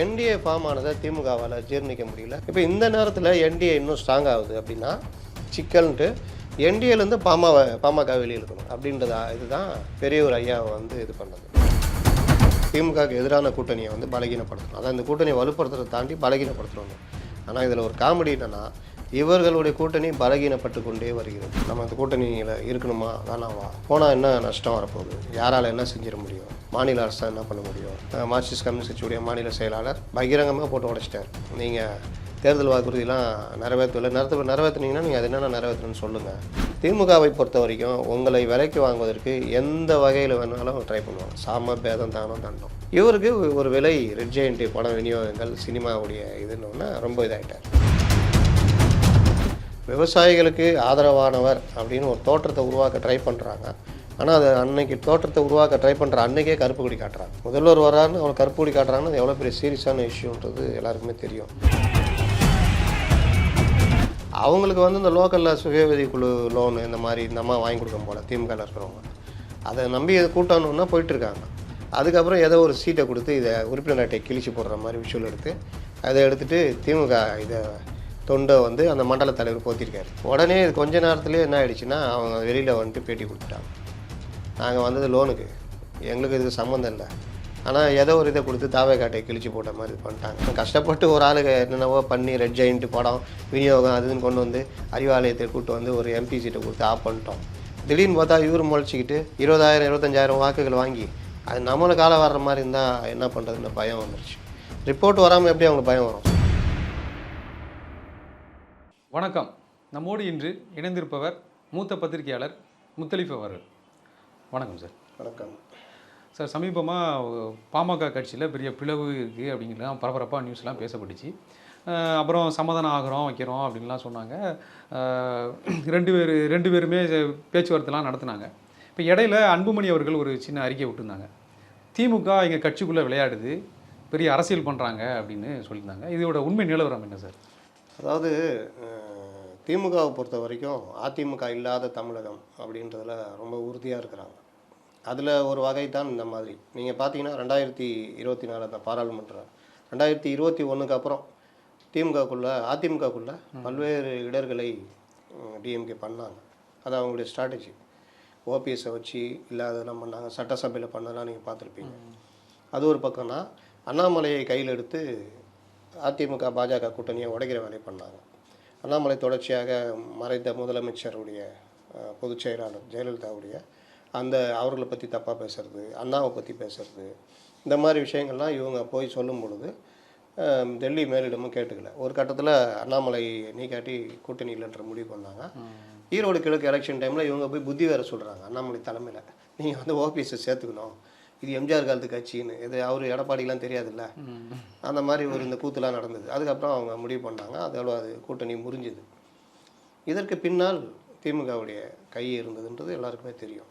NDA form ஆனதை திமுகவால் ஜீர்ணிக்க முடியல. இப்போ இந்த நேரத்தில் என்டிஏ இன்னும் ஸ்ட்ராங் ஆகுது அப்படின்னா சிக்கல்ன்ட்டு என்டிஏலேருந்து பாமக பாமக வெளியே இருக்கணும் அப்படின்றதா இதுதான் பெரியவர் ஐயாவை வந்து இது பண்ணது. திமுகவுக்கு எதிரான கூட்டணியை வந்து பலகீனப்படுத்தணும். அதான் இந்த கூட்டணியை வலுப்படுத்துறதை தாண்டி பலகீனப்படுத்தணும். ஆனால் இதில் ஒரு காமெடி என்னென்னா இவர்களுடைய கூட்டணி பலகீனப்பட்டு கொண்டே வருகிறது. நம்ம அந்த கூட்டணியில் இருக்கணுமா? வேணாமா? போனால் என்ன நஷ்டம் வரப்போகுது? யாரால் என்ன செஞ்சிட முடியும்? மாநில அரசு என்ன பண்ண முடியும்? மார்க்சிஸ்ட் கம்யூனிஸ்ட் கட்சியுடைய மாநில செயலாளர் பகிரங்கமாக போட்டு உடைச்சிட்டார் நீங்கள் தேர்தல் வாக்குறுதிலாம் நிறைவேற்றல நிறுத்த நிறைவேற்றினீங்கன்னா நீங்கள் அது என்னென்ன நிறைவேற்றணும்னு சொல்லுங்கள் திமுகவை பொறுத்த வரைக்கும் உங்களை விலைக்கு வாங்குவதற்கு எந்த வகையில் வேணாலும் ட்ரை பண்ணுவாங்க. சாம பேதம் தானம் தண்டம். இவருக்கு ஒரு விலை ரெட் ஜெயண்டி படம் விநியோகங்கள் சினிமாவுடைய இதுன்னு ரொம்ப இதாகிட்டார் விவசாயிகளுக்கு ஆதரவானவர் அப்படின்னு ஒரு தோற்றத்தை உருவாக்க ட்ரை பண்ணுறாங்க ஆனால் அது அன்னைக்கு தோற்றத்தை உருவாக்க ட்ரை பண்ணுற அன்னைக்கே கருப்பு கொடி காட்டுறாங்க. முதல்வர் வராருன்னு அவங்க கருப்பு கொடி காட்டுறாங்கன்னா அது எவ்வளோ பெரிய சீரியஸான இஷ்யூன்றது எல்லாருக்குமே தெரியும். அவங்களுக்கு வந்து இந்த லோக்கலில் சுயவதி குழு லோனு இந்த மாதிரி இந்த மாதிரி வாங்கி கொடுக்கும் போல் திமுகவில் இருக்கிறவங்க. அதை நம்பி கூட்டணுன்னா போயிட்டுருக்காங்க அதுக்கப்புறம் ஏதோ ஒரு சீட்டை கொடுத்து இதை உறுப்பினர் அட்டை கிழிச்சு போடுற மாதிரி விஷயம் எடுத்து அதை எடுத்துகிட்டு திமுக இதை தொண்டை வந்து அந்த மண்டல தலைவர் போத்திருக்காரு. உடனே கொஞ்ச நேரத்துலேயே என்ன ஆயிடுச்சுன்னா அவங்க வெளியில் வந்துட்டு பேட்டி கொடுத்துட்டாங்க. நாங்கள் வந்தது லோனுக்கு எங்களுக்கு இது சம்மந்தம் இல்லை. ஆனால் ஏதோ ஒரு இதை கொடுத்து தாவே காட்டை கிழிச்சு போட்ட மாதிரி பண்ணிட்டாங்க. கஷ்டப்பட்டு ஒரு ஆளுக்கு என்னென்னவோ பண்ணி ரெட் ஜெயின்ட்டு படம் விநியோகம் அதுன்னு கொண்டு வந்து அறிவாலயத்தை கூப்பிட்டு வந்து ஒரு எம்பி சீட்டை கொடுத்து ஆஃப் பண்ணிட்டோம். திடீர்னு பார்த்தா இவர் முளைச்சிக்கிட்டு இருபதாயிரம் இருபத்தஞ்சாயிரம் வாக்குகள் வாங்கி அது நம்மளை காலம் வர்ற மாதிரி இருந்தால் என்ன பண்ணுறதுன்னு பயம் வந்துருச்சு. ரிப்போர்ட் வராமல் எப்படி அவங்களுக்கு பயம் வரும்? வணக்கம். நம்மோடு இன்று இணைந்திருப்பவர் மூத்த பத்திரிகையாளர் முத்தலிஃப் அவர்கள். வணக்கம் சார். வணக்கம். சார் சமீபமாக பாமக கட்சியில் பெரிய பிளவு இருக்குது அப்படிங்கலாம் பரபரப்பாக நியூஸ்லாம் பேசப்பட்டுச்சு. அப்புறம் சமாதானம் ஆகிறோம் வைக்கிறோம் அப்படின்லாம் சொன்னாங்க. ரெண்டு பேர் ரெண்டு பேருமே பேச்சுவார்த்தைலாம் நடத்துனாங்க. இப்போ இடையில அன்புமணி அவர்கள் ஒரு சின்ன அறிக்கை விட்டுருந்தாங்க. திமுக எங்கள் கட்சிக்குள்ளே விளையாடுது பெரிய அரசியல் பண்ணுறாங்க அப்படின்னு சொல்லியிருந்தாங்க. இதோட உண்மை நிலவரம் என்ன சார்? அதாவது திமுகவை பொறுத்த வரைக்கும் அதிமுக இல்லாத தமிழகம் அப்படின்றதுல ரொம்ப உறுதியாக இருக்கிறாங்க. அதில் ஒரு வகை தான் இந்த மாதிரி. நீங்கள் பார்த்தீங்கன்னா ரெண்டாயிரத்தி இருபத்தி நாலு அந்த பாராளுமன்றம் ரெண்டாயிரத்தி இருபத்தி ஒன்றுக்கு அப்புறம் திமுகக்குள்ளே அதிமுகக்குள்ளே பல்வேறு இடர்களை டிஎம்கே பண்ணாங்க. அது அவங்களுடைய ஸ்ட்ராட்டஜி ஓபிஎஸை வச்சு இல்லாததெல்லாம் பண்ணாங்க சட்டசபையில் பண்ணதெல்லாம் நீங்கள் பார்த்துருப்பீங்க அது ஒரு பக்கம்னா அண்ணாமலையை கையில் எடுத்து அதிமுக பாஜக கூட்டணியை உடைக்கிற வேலையை பண்ணாங்க. அண்ணாமலை தொடர்ச்சியாக மறைந்த முதலமைச்சருடைய பொதுச் செயலாளர் ஜெயலலிதாவுடைய அந்த அவர்களை பற்றி தப்பாக பேசுறது அண்ணாவை பற்றி பேசுறது இந்த மாதிரி விஷயங்கள்லாம் இவங்க போய் சொல்லும் பொழுது டெல்லி மேலிடமும் கேட்டுக்கல. ஒரு கட்டத்தில் அண்ணாமலை நீ காட்டி கூட்டணி இல்லைன்ற முடிவு பண்ணாங்க. ஈரோடு கிழக்கு எலெக்ஷன் டைமில் இவங்க போய் புத்தி வேற சொல்கிறாங்க அண்ணாமலை தலைமையில். நீங்கள் வந்து ஓபிஎஸ்ஸை சேர்த்துக்கணும். இது எம்ஜிஆர் காலத்து கட்சின்னு. இது அவர் எடப்பாடிலாம் தெரியாதுல்ல. அந்த மாதிரி ஒரு இந்த கூத்துலாம் நடந்தது. அதுக்கப்புறம் அவங்க முடிவு பண்ணாங்க. அதோட அது கூட்டணி முறிஞ்சுது. இதற்கு பின்னால் திமுகவுடைய கை இருந்ததுன்றது எல்லாருக்குமே தெரியும்.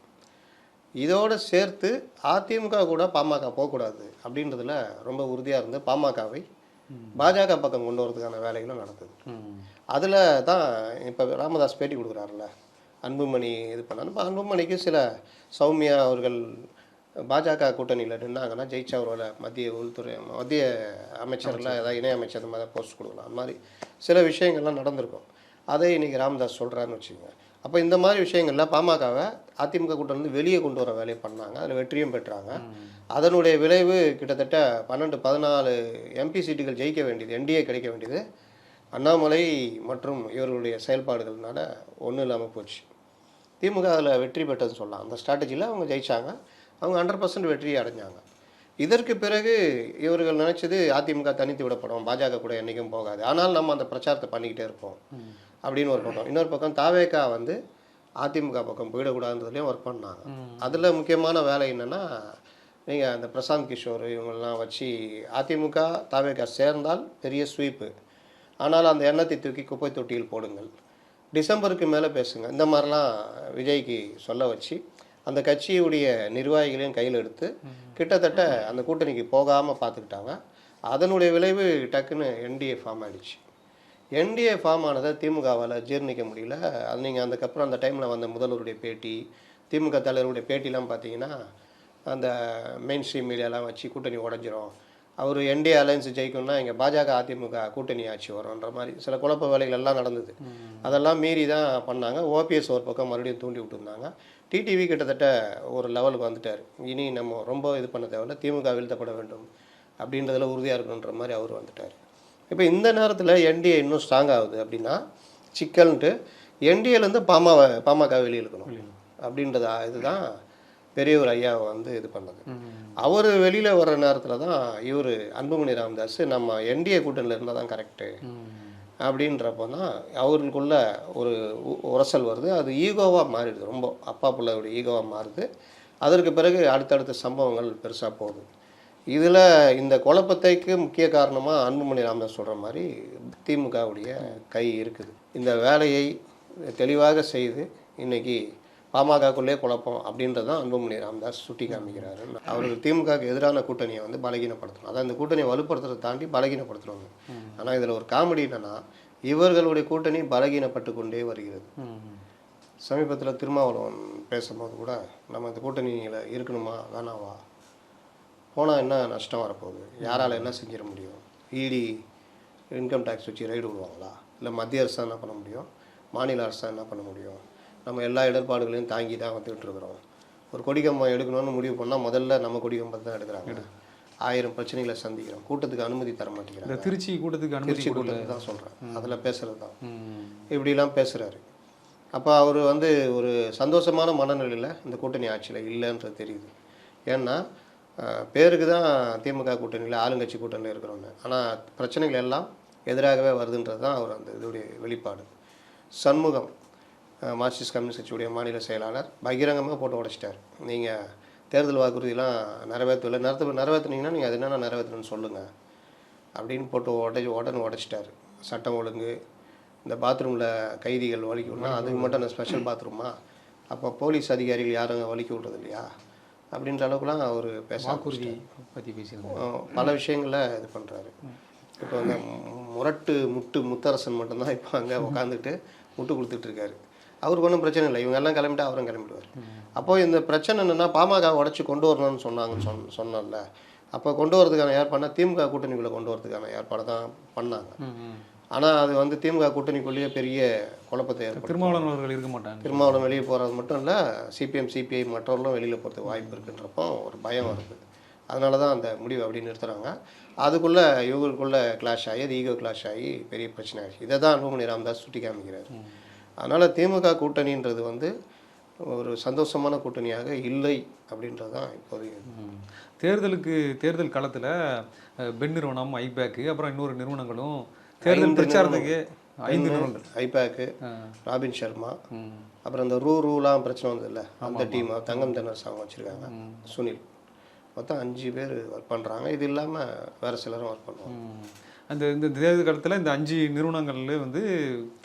இதோடு சேர்த்து அதிமுக கூட பாமக போகக்கூடாது அப்படின்றதுல ரொம்ப உறுதியாக இருந்து பாமகவை பாஜக பக்கம் கொண்டு வரதுக்கான வேலைகளும் நடந்தது. அதில் தான் இப்போ ராமதாஸ் பேட்டி கொடுக்குறாருல்ல. அன்புமணி இது பண்ணாலும் இப்போ அன்புமணிக்கு சில சௌமியா அவர்கள் பாஜக கூட்டணியில் நின்னாங்கன்னா ஜெயிச்சா அவரோட மத்திய உள்துறை மத்திய அமைச்சரில் ஏதாவது இணை அமைச்சர் அந்த மாதிரி போஸ்ட் கொடுக்கலாம். அந்த மாதிரி சில விஷயங்கள்லாம் நடந்திருக்கும். அதை இன்னைக்கு ராமதாஸ் சொல்கிறான்னு வச்சுக்கோங்க. அப்போ இந்த மாதிரி விஷயங்களில் பாமகவை அதிமுக கூட்டணி வெளியே கொண்டு வர வேலையை பண்ணாங்க. அதில் வெற்றியும் பெற்றாங்க. அதனுடைய விளைவு கிட்டத்தட்ட பன்னெண்டு பதினாலு எம்பி சீட்டுகள் ஜெயிக்க வேண்டியது என்டிஏ கிடைக்க வேண்டியது. அண்ணாமலை மற்றும் இவர்களுடைய செயல்பாடுகள்னால ஒன்றும் இல்லாமல் போச்சு. திமுக அதில் வெற்றி பெற்றதுன்னு சொல்லலாம். அந்த ஸ்ட்ராட்டஜியில் அவங்க ஜெயிச்சாங்க. அவங்க ஹண்ட்ரட் பர்சன்ட் வெற்றியை அடைஞ்சாங்க. இதற்கு பிறகு இவர்கள் நினைச்சது அதிமுக தனித்து விடப்படும். பாஜக கூட என்றைக்கும் போகாது. ஆனால் நம்ம அந்த பிரச்சாரத்தை பண்ணிக்கிட்டே இருப்போம். அப்படின்னு ஒரு பக்கம் இன்னொரு பக்கம் தாவேக்கா வந்து அதிமுக பக்கம் போயிடக்கூடாதுன்றதுலேயும் ஒர்க் பண்ணாங்க. அதில் முக்கியமான வேலை என்னென்னா நீங்கள் அந்த பிரசாந்த் கிஷோர் இவங்களெல்லாம் வச்சு அதிமுக தாவேக்கா சேர்ந்தால் பெரிய ஸ்வீப்பு. ஆனால் அந்த எண்ணத்தை தூக்கி குப்பை தொட்டியில் போடுங்கள். டிசம்பருக்கு மேலே பேசுங்க. இந்த மாதிரிலாம் விஜய்க்கு சொல்ல வச்சு அந்த கட்சியுடைய நிர்வாகிகளையும் கையில் எடுத்து கிட்டத்தட்ட அந்த கூட்டணிக்கு போகாமல் பார்த்துக்கிட்டாங்க. அதனுடைய விளைவு டக்குன்னு என்டிஏ ஃபார்ம் ஆயிடுச்சு. என்டிஏ ஃபார்ம் ஆனதை திமுகவால் ஜீர்ணிக்க முடியல. அது நீங்கள் அதுக்கப்புறம் அந்த டைமில் வந்த முதல்வருடைய பேட்டி திமுக தலைவருடைய பேட்டிலாம் பார்த்தீங்கன்னா அந்த மெயின் ஸ்ட்ரீம் மீடியாலாம் வச்சு கூட்டணி உடஞ்சிரும். அவர் என்டிஏ அலையன்ஸ் ஜெயிக்கணும்னா இங்கே பாஜக அதிமுக கூட்டணி ஆட்சி வரும்ன்ற மாதிரி சில குழப்ப வேலைகள் எல்லாம் நடந்தது. அதெல்லாம் மீறி தான் பண்ணாங்க ஓபிஎஸ் ஒரு பக்கம் மறுபடியும் தூண்டி விட்டுருந்தாங்க. டிடிவி கிட்டத்தட்ட ஒரு லெவலுக்கு வந்துட்டார். இனி நம்ம ரொம்ப இது பண்ண தேவையில்ல திமுக வீழ்த்தப்பட வேண்டும் அப்படின்றதுல உறுதியாக இருக்கணுன்ற மாதிரி அவர் வந்துட்டார். இப்போ இந்த நேரத்தில் என்டிஏ இன்னும் ஸ்ட்ராங் ஆகுது அப்படின்னா சிக்கல்ன்ட்டு என்டிஏலேருந்து பாமக பாமக வெளியே இழுக்கணும் அப்படின்றதா இதுதான் பெரியவர் ஐயாவை வந்து இது பண்ணது. அவர் வெளியில் வர்ற நேரத்தில் தான் இவர் அன்புமணி ராமதாஸ் நம்ம என்டிஏ கூட்டணியில் இருந்தால் தான் கரெக்டு அப்படின்றப்போ தான் அவர்களுக்குள்ள ஒரு உரசல் வருது. அது ஈகோவாக மாறிடுது. ரொம்ப அப்பா பிள்ளையோட ஈகோவாக மாறுது. அதற்கு பிறகு அடுத்தடுத்த சம்பவங்கள் பெருசாக போகுது. இதில் இந்த குழப்பத்தைக்கு முக்கிய காரணமாக அன்புமணி ராமதாஸ் சொல்கிற மாதிரி திமுகவுடைய கை இருக்குது. இந்த வேலையை தெளிவாக செய்து இன்னைக்கு பாமகக்குள்ளே குழப்பம் அப்படின்றது தான் அன்புமணி ராமதாஸ் சுட்டி காமிக்கிறாரு. அவர்கள் திமுகவுக்கு எதிரான கூட்டணியை வந்து பலகீனப்படுத்தணும். அதான் இந்த கூட்டணியை வலுப்படுத்துறதை தாண்டி பலகீனப்படுத்துவாங்க ஆனால் இதில் ஒரு காமெடி என்னென்னா இவர்களுடைய கூட்டணி பலகீனப்பட்டு கொண்டே வருகிறது. சமீபத்தில் திருமாவளவன் பேசும்போது கூட நம்ம இந்த கூட்டணியில் இருக்கணுமா வேணாவா? போனால் என்ன நஷ்டம் வரப்போகுது? யாரால் என்ன செஞ்சிட முடியும்? இடி இன்கம் டேக்ஸ் வச்சு ரைடு விடுவாங்களா? இல்லை மத்திய அரசு என்ன பண்ண முடியும்? மாநில அரசு என்ன பண்ண முடியும்? நம்ம எல்லா இடர்பாடுகளையும் தாங்கி தான் வந்துகிட்டு இருக்கிறோம் ஒரு கொடிக்கம்பம் எடுக்கணும்னு முடிவு பண்ணால் முதல்ல நம்ம கொடிக்கம்பம் தான் எடுக்கிறாங்க. ஆயிரம் பிரச்சனைகளை சந்திக்கிறோம். கூட்டத்துக்கு அனுமதி தர மாட்டேங்கிறாங்க. திருச்சி கூட்டத்துக்கு அனுமதி திருச்சி கூட்டத்துக்கு தான் சொல்கிறேன் அதில் பேசுகிறது தான். இப்படிலாம் பேசுகிறாரு அப்போ அவர் வந்து ஒரு சந்தோஷமான மனநிலையில் இந்த கூட்டணி ஆட்சியில் இல்லைன்றது தெரியுது. ஏன்னா பேருக்கு தான் திமுக கூட்டணியில் ஆளுங்கட்சி கூட்டணியில் இருக்கிறோன்னு ஆனால் பிரச்சனைகள் எல்லாம் எதிராகவே வருதுன்றது தான் அவர் அந்த இதோடைய வெளிப்பாடு. சண்முகம் மார்க்சிஸ்ட் கம்யூனிஸ்ட் கட்சியுடைய மாநில செயலாளர் பகிரங்கமாக போட்டு உடைச்சிட்டார். நீங்கள் தேர்தல் வாக்குறுதியெல்லாம் நிறைவேற்றவில்லை. நிறைவேற்ற நிறைவேற்றுனீங்கன்னா நீங்கள் அது என்னென்ன நிறைவேற்றணும்னு சொல்லுங்கள் அப்படின்னு போட்டு உடை உடனே உடைச்சிட்டாரு. சட்டம் ஒழுங்கு இந்த பாத்ரூமில் கைதிகள் வலிக்க விடனா அதுக்கு மட்டும் அந்த ஸ்பெஷல் பாத்ரூமா அப்போ போலீஸ் அதிகாரிகள் யாரும் அங்கே வலிக்க விட்றது இல்லையா? அப்படின்ற அளவுக்குலாம் அவர் பேச வாக்குறுதி பற்றி ஆரம்பிச்சிட்டாரு. பல விஷயங்களை இது பண்ணுறாரு இப்போ இந்த மு- முரட்டு முட்டு முத்தரசன் மட்டும்தான் இப்போ அங்கே உட்காந்துட்டு முட்டு கொடுத்துட்டு இருக்காரு. அவருக்கு ஒன்றும் பிரச்சனை இல்லை. இவங்க எல்லாம் கிளம்பிட்டு அவரும் கிளம்பிடுவார். அப்போ இந்த பிரச்சனை என்னன்னா பாமக உடச்சி கொண்டு வரணும்னு சொன்னாங்கன்னு சொன்ன சொன்னோம்ல. அப்போ கொண்டு வரதுக்கான ஏற்பாடுனா திமுக கூட்டணிக்குள்ளே கொண்டு வரதுக்கான ஏற்பாடு தான் பண்ணாங்க. ஆனால் அது வந்து திமுக கூட்டணிக்குள்ளேயே பெரிய குழப்பத்தை ஏற்படுத்தும் திருமாவளவன் அவர்கள் இருக்க மாட்டாங்க. திருமாவளவன் வெளியே போகிறது மட்டும் இல்லை சிபிஎம் சிபிஐ மற்றவர்களும் வெளியில் போகிறதுக்கு வாய்ப்பு இருக்குன்றப்போ ஒரு பயம் வருது. அதனால தான் அந்த முடிவு அப்படி நிறுத்துறாங்க. அதுக்குள்ளே இவங்களுக்குள்ள கிளாஷ் ஆகி அது ஈகோ கிளாஷ் ஆகி பெரிய பிரச்சனை ஆச்சு இதை தான் அன்புமணி ராமதாஸ் சுட்டி காமிக்கிறார் அதனால் திமுக கூட்டணின்றது வந்து ஒரு சந்தோஷமான கூட்டணியாக இல்லை அப்படின்றது தான் இப்போதைக்கு ம். தேர்தலுக்கு தேர்தல் களத்தில் பென் நிறுவனம் ஐபேக்கு அப்புறம் இன்னொரு நிறுவனங்களும் தேர்தல் பிரச்சாரத்துக்கு ஐந்து நிறுவனங்கள். ஐபேக்கு. ராபின் சர்மா. அப்புறம் இந்த ரூ ரூலாம் பிரச்சனை வந்ததுல்ல. அந்த டீம் தங்கம் தென்னரசு அவங்க வச்சுருக்காங்க. சுனில். மொத்தம் அஞ்சு பேர் ஒர்க் பண்ணுறாங்க இது இல்லாமல் வேறு சிலரும் ஒர்க் பண்ணுவாங்க. அந்த இந்த தேர்தல் காலத்தில் இந்த அஞ்சு நிறுவனங்கள்ல வந்து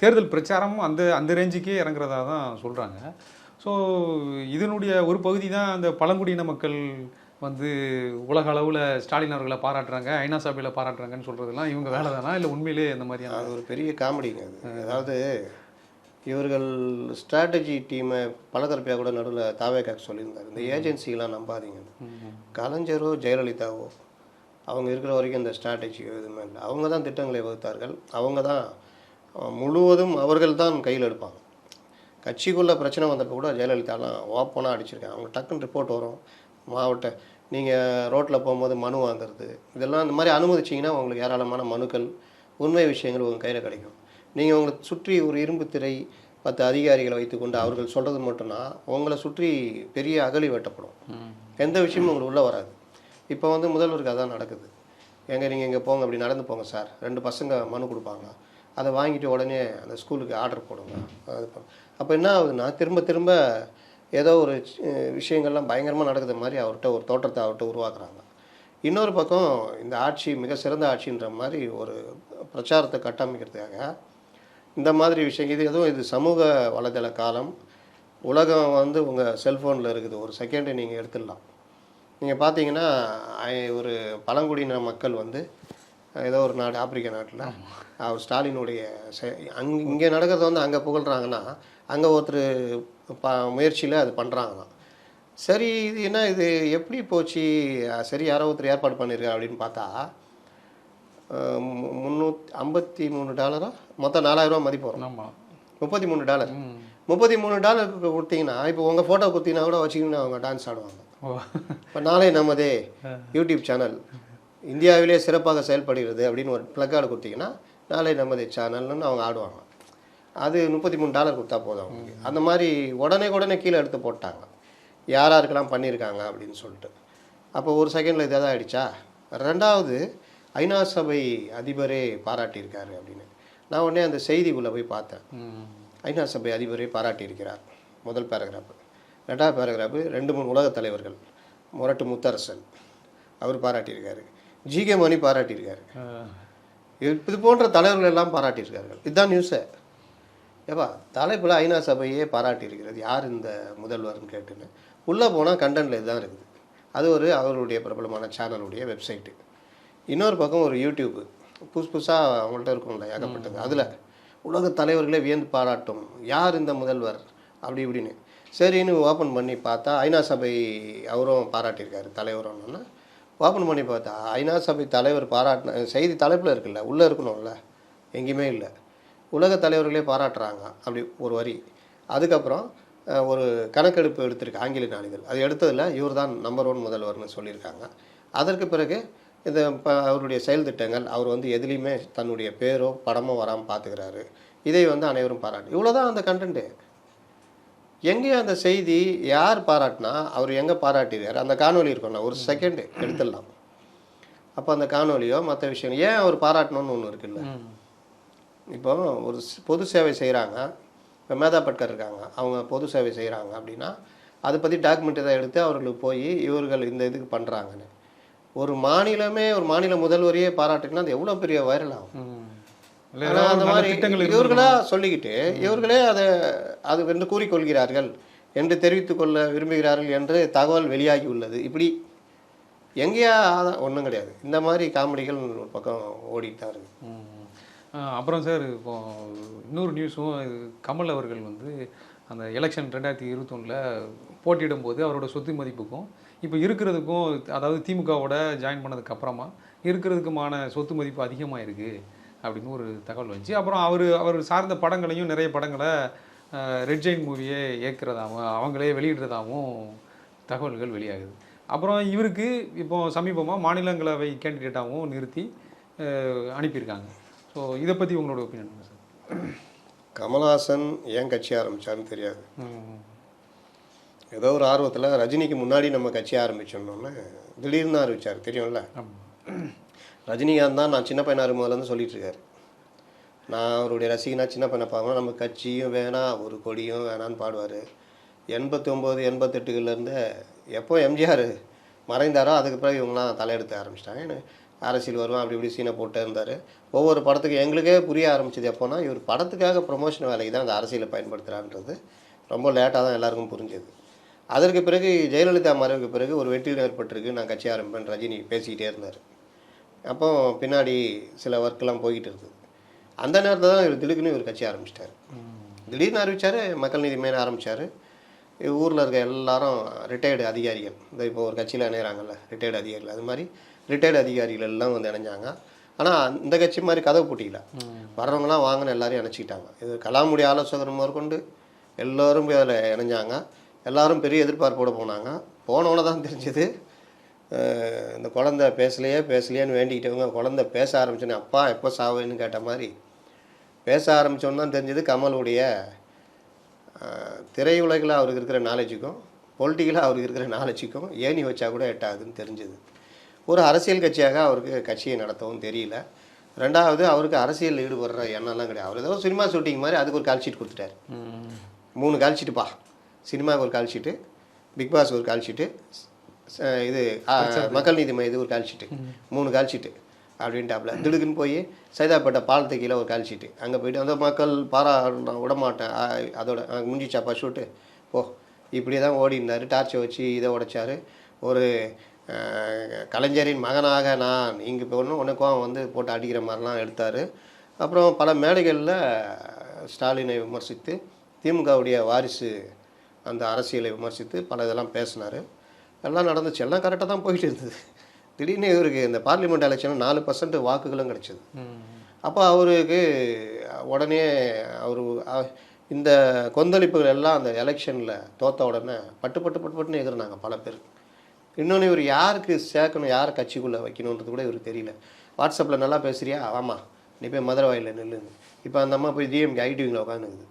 தேர்தல் பிரச்சாரமும் அந்த அந்த ரேஞ்சுக்கே இறங்குறதா தான் சொல்கிறாங்க ஸோ இதனுடைய ஒரு பகுதி தான் அந்த பழங்குடியின மக்கள் வந்து உலக அளவில் ஸ்டாலின் அவர்களை பாராட்டுறாங்க ஐநா சபையில் பாராட்டுறாங்கன்னு சொல்கிறதெல்லாம் இவங்க வேலை தானா? இல்லை உண்மையிலே இந்த மாதிரியான அது ஒரு பெரிய காமெடிங்க அது. அதாவது இவர்கள் ஸ்ட்ராட்டஜி டீமை பலதரப்பையாக கூட நடுவில் தாவேக்காக்கு சொல்லியிருந்தார். இந்த ஏஜென்சிலாம் நம்பாதீங்க. கலைஞரோ ஜெயலலிதாவோ அவங்க இருக்கிற வரைக்கும் இந்த ஸ்ட்ராட்டஜி எதுவுமே இல்லை. அவங்க தான் திட்டங்களை வகுத்தார்கள். அவங்க தான் முழுவதும் அவர்கள் தான் கையில் எடுப்பாங்க. கட்சிக்குள்ளே பிரச்சனை வந்தப்போ கூட ஜெயலலிதாலாம் ஓப்பனாக அடிச்சிருக்காங்க. அவங்க டக்குன்னு ரிப்போர்ட் வரும். மாவட்ட நீங்கள் ரோட்டில் போகும்போது மனு வாங்குறது இதெல்லாம் இந்த மாதிரி அனுமதிச்சிங்கன்னா உங்களுக்கு ஏராளமான மனுக்கள் உண்மை விஷயங்கள் உங்கள் கையில் கிடைக்கும். நீங்கள் உங்களை சுற்றி ஒரு இரும்பு திரை பத்து அதிகாரிகளை வைத்துக்கொண்டு அவர்கள் சொல்கிறது மட்டும்னா உங்களை சுற்றி பெரிய அகழி வெட்டப்படும். எந்த விஷயமும் உங்களுக்கு உள்ளே வராது. இப்போ வந்து முதல்வருக்கு அதான் நடக்குது. எங்க நீங்கள் இங்கே போங்க அப்படி நடந்து போங்க சார். ரெண்டு பசங்க மனு கொடுப்பாங்க. அதை வாங்கிட்டு உடனே அந்த ஸ்கூலுக்கு ஆர்டர் போடுங்க. அது அப்போ என்ன ஆகுதுன்னா திரும்ப திரும்ப ஏதோ ஒரு விஷயங்கள்லாம் பயங்கரமாக நடக்குது மாதிரி அவர்கிட்ட ஒரு தோற்றத்தை அவர்கிட்ட உருவாக்குறாங்க. இன்னொரு பக்கம் இந்த ஆட்சி மிக சிறந்த ஆட்சின்ற மாதிரி ஒரு பிரச்சாரத்தை கட்டமைக்கிறதுக்காக இந்த மாதிரி விஷயம் இது எதுவும் இது சமூக வலைதள காலம். உலகம் வந்து உங்கள் செல்ஃபோனில் இருக்குது. ஒரு செகண்டை நீங்கள் எடுத்துடலாம். நீங்கள் பார்த்தீங்கன்னா ஒரு பழங்குடியின மக்கள் வந்து ஏதோ ஒரு நாடு ஆப்பிரிக்க நாட்டில் அவர் ஸ்டாலினுடைய அங் இங்கே நடக்கிறத வந்து அங்கே புகழ்கிறாங்கன்னா அங்கே ஒருத்தர் ப முயற்சியில் அது பண்ணுறாங்களாம் சரி இது என்ன இது எப்படி போச்சு? சரி யாரோ ஒருத்தர் ஏற்பாடு பண்ணியிருக்கா அப்படின்னு பார்த்தா முந்நூற்றி ஐம்பத்தி மூணு டாலரா? மொத்தம் நாலாயிரரூவா மதிப்பு வரும். ஆமாம் முப்பத்தி மூணு டாலர். முப்பத்தி மூணு டாலருக்கு கொடுத்தீங்கன்னா இப்போ உங்கள் ஃபோட்டோ கொடுத்தீங்கன்னா கூட வச்சிங்கன்னா அவங்க டான்ஸ் ஆடுவாங்க. இப்போ நாளை நமதே யூடியூப் சேனல் இந்தியாவிலே சிறப்பாக செயல்படுகிறது அப்படின்னு ஒரு பிளக்கார்டு கொடுத்தீங்கன்னா நாளை நமதே சேனல்னு அவங்க ஆடுவாங்க. அது முப்பத்தி மூணு டாலர் கொடுத்தா போதும் அவங்களுக்கு. அந்த மாதிரி உடனே உடனே கீழே எடுத்து போட்டாங்க. யார் யாருக்கெல்லாம் பண்ணியிருக்காங்க அப்படின்னு சொல்லிட்டு. அப்போ ஒரு செகண்டில் இதாக தான் ஆயிடுச்சா? ரெண்டாவது ஐநா சபை அதிபரே பாராட்டியிருக்காரு அப்படின்னு. நான் உடனே அந்த செய்திக்குள்ளே போய் பார்த்தேன். ஐநா சபை அதிபரை பாராட்டியிருக்கிறார். முதல் பேராகிராஃபு ரெண்டாவது பேராகிராஃபு ரெண்டு மூணு உலகத் தலைவர்கள் முரட்டு முத்தரசன் அவர் பாராட்டியிருக்காரு. ஜிகே மணி பாராட்டியிருக்காரு. இது போன்ற தலைவர்கள் எல்லாம் பாராட்டியிருக்கார்கள். இதுதான் நியூஸு ஏப்பா தலைப்பில் ஐநா சபையே பாராட்டியிருக்கிறது. யார் இந்த முதல்வர்னு கேட்டுன்னு. உள்ளே போனால் கண்டென்ட்ல இதுதான் இருக்குது. அது ஒரு அவருடைய பிரபலமான சேனலுடைய வெப்சைட்டு இன்னொரு பக்கம் ஒரு யூடியூப்பு புதுசு புதுசாக அவங்கள்ட்ட இருக்கும்ல ஏகப்பட்டது. அதில் உலக தலைவர்களே வியந்து பாராட்டும். யார் இந்த முதல்வர்? அப்படி இப்படின்னு. சரின்னு ஓப்பன் பண்ணி பார்த்தா ஐநா சபை அவரும் பாராட்டியிருக்காரு தலைவரோன்னா ஓப்பன் பண்ணி பார்த்தா ஐநா சபை தலைவர் பாராட்டின செய்தி தலைப்பில் இருக்குல்ல உள்ளே இருக்கணும்ல எங்கேயுமே இல்லை. உலக தலைவர்களே பாராட்டுறாங்க அப்படி ஒரு வரி. அதுக்கப்புறம் ஒரு கணக்கெடுப்பு எடுத்திருக்கு ஆங்கில நாளிதழ். அது எடுத்ததில் இவர் தான் நம்பர் ஒன் முதல்வர்னு சொல்லியிருக்காங்க. அதற்கு பிறகு இந்த இப்போ அவருடைய செயல் திட்டங்கள் அவர் வந்து எதுலேயுமே தன்னுடைய பேரோ படமோ வராமல் பார்த்துக்கிறாரு. இதை வந்து அனைவரும் பாராட்டு. இவ்வளோதான் அந்த கண்டென்ட்டு எங்கே அந்த செய்தி யார் பாராட்டினா அவர் எங்கே பாராட்டிருக்காரு அந்த காணொளி இருக்கும்ல ஒரு செகண்டு எடுத்துடலாம். அப்போ அந்த காணொளியோ மற்ற விஷயம் ஏன் அவர் பாராட்டணும்னு ஒன்று இருக்குல்ல? இப்போ ஒரு பொது சேவை செய்கிறாங்க இப்போ மேதா பட்கர் இருக்காங்க அவங்க பொது சேவை செய்கிறாங்க அப்படின்னா அதை பற்றி டாக்குமெண்ட் எதாவது எடுத்து அவர்களுக்கு போய் இவர்கள் இந்த இதுக்கு பண்ணுறாங்கன்னு ஒரு மாநிலமே ஒரு மாநில முதல்வரையே பாராட்டுனா அது எவ்வளோ பெரிய வைரல் ஆகும். ம் இல்லை ஆனா ஏதாவது அந்த மாதிரி திட்டங்கள் இவர்களா சொல்லிக்கிட்டு இவர்களே அதை அது என்று கூறிக்கொள்கிறார்கள் என்று தெரிவித்துக் கொள்ள விரும்புகிறார்கள் என்று தகவல் வெளியாகி உள்ளது. இப்படி எங்கேயா ஒன்றும் கிடையாது. இந்த மாதிரி காமெடிகள் ஒரு பக்கம் ஓடிட்டு தான் அப்புறம் சார் இப்போ இன்னொரு நியூஸும் இது கமல் அவர்கள் வந்து அந்த எலெக்ஷன் ரெண்டாயிரத்தி இருபத்தொன்னில் போட்டியிடும் போது அவரோட சொத்து மதிப்புக்கும் இப்போ இருக்கிறதுக்கும் அதாவது திமுகவோட ஜாயின் பண்ணதுக்கு அப்புறமா இருக்கிறதுக்குமான சொத்து மதிப்பு அதிகமாக இருக்குது அப்படின்னு ஒரு தகவல் வந்துச்சு. அப்புறம் அவர் அவர் சார்ந்த படங்களையும் நிறைய படங்களை ரெட் ஜெயின் மூவியே இயக்குறதாகவும் அவங்களே வெளியிடுறதாகவும் தகவல்கள் வெளியாகுது. அப்புறம் இவருக்கு இப்போ சமீபமாக மாநிலங்களவை கேண்டிடேட்டாகவும் நிறுத்தி அனுப்பியிருக்காங்க. ஸோ இதை பற்றி உங்களோட ஒப்பீனியன் என்ன சார் கமல்ஹாசன் ஏன் கட்சி ஆரம்பிச்சாருன்னு தெரியாது. ஏதோ ஒரு ஆர்வத்தில் ரஜினிக்கு முன்னாடி நம்ம கட்சி ஆரம்பிச்சோன்னொன்னு திடீர்னு தான் ஆரம்பிச்சார். தெரியும்ல. ரஜினிகாந்த் தான் நான் சின்ன பையனாக இருக்கும்போதுலேருந்து சொல்லிட்டு இருக்காரு. நான் அவருடைய ரசிகனா சின்ன பையனை பார்க்கணும். நம்ம கட்சியும் வேணாம் ஒரு கொடியும் வேணான்னு பாடுவார். எண்பத்தி ஒம்பது எண்பத்தெட்டுகள்லேருந்து எப்போ எம்ஜிஆர் மறைந்தாரோ அதுக்கு பிறகு இவங்களாம் தலையெடுத்து ஆரம்பிச்சிட்டாங்க. ஏன்னா அரசியல் வருவான் அப்படி இப்படி சீனை போட்டே இருந்தார். ஒவ்வொரு படத்துக்கு எங்களுக்கே புரிய ஆரம்பிச்சது எப்போனா இவர் படத்துக்காக ப்ரொமோஷன் வேலைக்கு தான் அந்த அரசியலை பயன்படுத்துகிறான்றது ரொம்ப லேட்டாக தான் எல்லாருக்கும் புரிஞ்சுது. அதற்கு பிறகு ஜெயலலிதா மறைவுக்கு பிறகு ஒரு வெற்றியில் ஏற்பட்டிருக்கு. நான் கட்சி ஆரம்பிப்பேன் ரஜினி பேசிக்கிட்டே இருந்தார். அப்போ பின்னாடி சில ஒர்க்கெல்லாம் போய்கிட்டு இருக்குது அந்த நேரத்தில் தான் இவர் திடுக்குன்னு இவர் கட்சி ஆரம்பிச்சிட்டாரு. திடீர்னு அறிவித்தார் மக்கள் நீதி மேலே ஆரம்பித்தார் ஊரில் இருக்க எல்லாரும் ரிட்டையர்டு அதிகாரிகள். இந்த இப்போ ஒரு கட்சியில் இணையிறாங்கல்ல ரிட்டையர்டு அதிகாரிகள். அது மாதிரி ரிட்டையர்டு அதிகாரிகள் எல்லாம் வந்து இணைஞ்சாங்க. ஆனால் இந்த கட்சி மாதிரி கதவு பூட்டிக்கல. வர்றவங்களாம் வாங்கின எல்லாரையும் இணைச்சிக்கிட்டாங்க இது கலாமுடைய ஆலோசகர் முதற்கொண்டு எல்லோரும் போய் அதில் இணைஞ்சாங்க. எல்லாரும் பெரிய எதிர்பார்ப்போடு போனாங்க. போனவொன்னே தான் தெரிஞ்சது இந்த குழந்தை பேசலையே பேசலையேன்னு வேண்டிக்கிட்டவங்க குழந்தை பேச ஆரம்பிச்சோன்னே அப்பா எப்போ சாவேன்னு கேட்ட மாதிரி. பேச ஆரம்பித்தோன்னு தான் தெரிஞ்சது கமலுடைய திரையுலகில் அவருக்கு இருக்கிற நாலேஜுக்கும் பொலிட்டிக்கலாக அவருக்கு இருக்கிற நாலேஜுக்கும் ஏணி வச்சா கூட எட்டாதுன்னு தெரிஞ்சது. ஒரு அரசியல் கட்சியாக அவருக்கு கட்சியை நடத்தவும் தெரியல. ரெண்டாவது அவருக்கு அரசியல் ஈடுபடுற எண்ணம்லாம் கிடையாது. அவர் ஏதோ சினிமா ஷூட்டிங் மாதிரி அதுக்கு ஒரு கால் ஷீட் கொடுத்துட்டாரு. மூணு கால் ஷீட்டுப்பா சினிமாவுக்கு ஒரு கால் ஷீட்டு பிக் பாஸ் ஒரு கால் ஷீட்டு இது மக்கள் நீதி மையத்துக்கு ஒரு கால் ஷீட்டு மூணு கால் ஷீட்டு அப்படின்ட்டாப்புல திடுக்குன்னு போய் சைதாப்பேட்டை பாலத்து கீழே ஒரு கால் ஷீட்டு அங்கே போயிட்டு அந்த மக்கள் பாரா விடமாட்டேன். அதோட முடிஞ்சிச்சாப்பா ஷூட்டு ஓ இப்படி தான் ஓடி இருந்தார் டார்ச்சை வச்சு இதை உடைச்சாரு. ஒரு கலைஞரின் மகனாக நான் இங்கே இப்போ ஒன்று உனக்கும் வந்து போட்டு அடிக்கிற மாதிரிலாம் எடுத்தார். அப்புறம் பல மேடைகளில் ஸ்டாலினை விமர்சித்து திமுகவுடைய வாரிசு அந்த அரசியலை விமர்சித்து பல இதெல்லாம் பேசினார். எல்லாம் நடந்துச்சு. எல்லாம் கரெக்டாக தான் போயிட்டு இருந்தது. திடீர்னு இவருக்கு இந்த பார்லிமெண்ட் எலெக்ஷனில் நாலு பர்சன்ட் வாக்குகளும் கிடச்சிது. அப்போ அவருக்கு உடனே அவர் இந்த கொந்தளிப்புகள் எல்லாம் அந்த எலெக்ஷனில் தோத்த உடனே பட்டு பட்டு பட்டு பட்டுன்னு எதிர்னாங்க பல பேர். இன்னொன்று இவர் யாருக்கு சேர்க்கணும் யார் கட்சிக்குள்ளே வைக்கணுன்றது கூட இவருக்கு தெரியல. வாட்ஸ்அப்பில் நல்லா பேசுகிறியா ஆமாம் நீ போய் மதுரை வாயில் நில்லுங்க இப்போ அந்த அம்மா போய் டிஎம்கே ஐடிவிங்கில் உட்காந்துக்குது